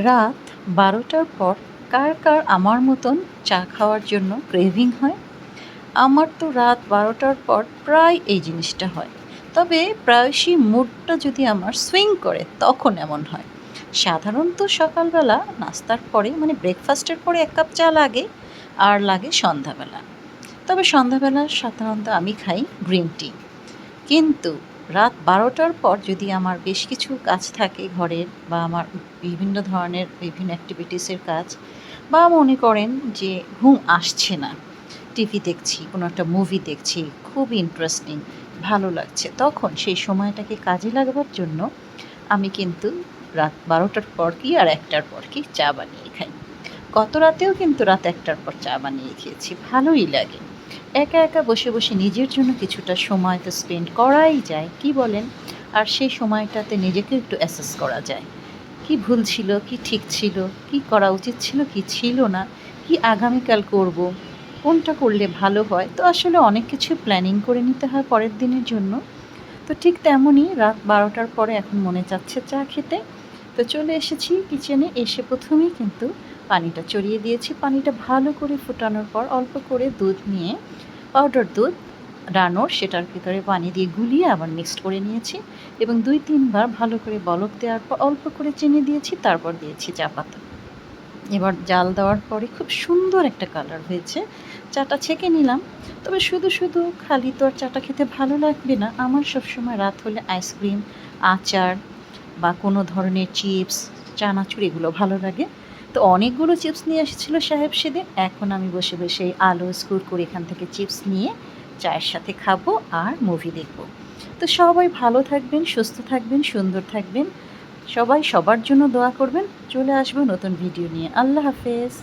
রাত বারোটার পর কার কার আমার মতন চা খাওয়ার জন্য ক্রেভিং হয়? আমার তো রাত বারোটার পর প্রায় এই জিনিসটা হয়। তবে প্রায়শই মুডটা যদি আমার সুইং করে, তখন এমন হয়। সাধারণত সকালবেলা নাস্তার পরে মানে ব্রেকফাস্টের পরে এক কাপ চা লাগে, আর লাগে সন্ধ্যাবেলা। তবে সন্ধ্যাবেলা সাধারণত আমি খাই গ্রিন টি কিন্তু রাত বারোটার পর যদি আমার বেশ কিছু কাজ থাকে ঘরের বা আমার বিভিন্ন ধরনের বিভিন্ন অ্যাক্টিভিটিসের কাজ বা মনে করেন যে ঘুম আসছে না টিভি দেখছি, কোনো একটা মুভি দেখছি, খুব ইন্টারেস্টিং ভালো লাগছে, তখন সেই সময়টাকে কাজে লাগাবার জন্য আমি কিন্তু রাত বারোটার পর কি আর একটার পর কি চা বানিয়ে খাই। গত রাতেও কিন্তু রাত একটার পর চা বানিয়ে খেয়েছি, ভালোই লাগে। একা একা বসে বসে নিজের জন্য কিছুটা সময় তো স্পেন্ড করাই যায়, কি বলেন? আর সেই সময়টাতে নিজেকে একটু অ্যাসেস করা যায়। কি ভুল ছিল, কি ঠিক ছিল, কি করা উচিত ছিল, কি ছিল না, কি আগামীকাল করব, কোনটা করলে ভালো হয়? তো আসলে অনেক কিছু প্ল্যানিং করে নিতে হয় পরের দিনের জন্য। তো ঠিক তেমনই রাত বারোটার পরে এখন মনে চাচ্ছে চা খেতে। তো চলে এসেছি কিচেনে। এসে প্রথমেই কিন্তু পানিটা চড়িয়ে দিয়েছি। পানিটা ভালো করে ফুটানোর পর অল্প করে দুধ নিয়ে পাউডার দুধ, রানোর সেটার ভিতরে পানি দিয়ে গুলিয়ে আবার মিক্সড করে নিয়েছি এবং দুই তিনবার ভালো করে বলক দেওয়ার পর অল্প করে চিনি দিয়েছি, তারপর দিয়েছি চা পাতা। এবার জাল দেওয়ার পরে খুব সুন্দর একটা কালার হয়েছে। চাটা ছেঁকে নিলাম। তবে শুধু শুধু খালি তো আর চাটা খেতে ভালো লাগবে না। আমার সবসময় রাত হলে আইসক্রিম আচার বা কোনো ধরনের চিপস, চানাচুর এগুলো ভালো লাগে। তো অনেকগুলো চিপস নিয়ে এসেছিল সাহেব সেদিন। এখন আমি বসে বসে আলো স্কুর করে এখান থেকে চিপস নিয়ে চায়ের সাথে খাব আর মুভি দেখব। তো সবাই ভালো থাকবেন, সুস্থ থাকবেন, সুন্দর থাকবেন। সবাই সবার জন্য দোয়া করবেন। চলে আসব নতুন ভিডিও নিয়ে। আল্লাহ হাফেজ।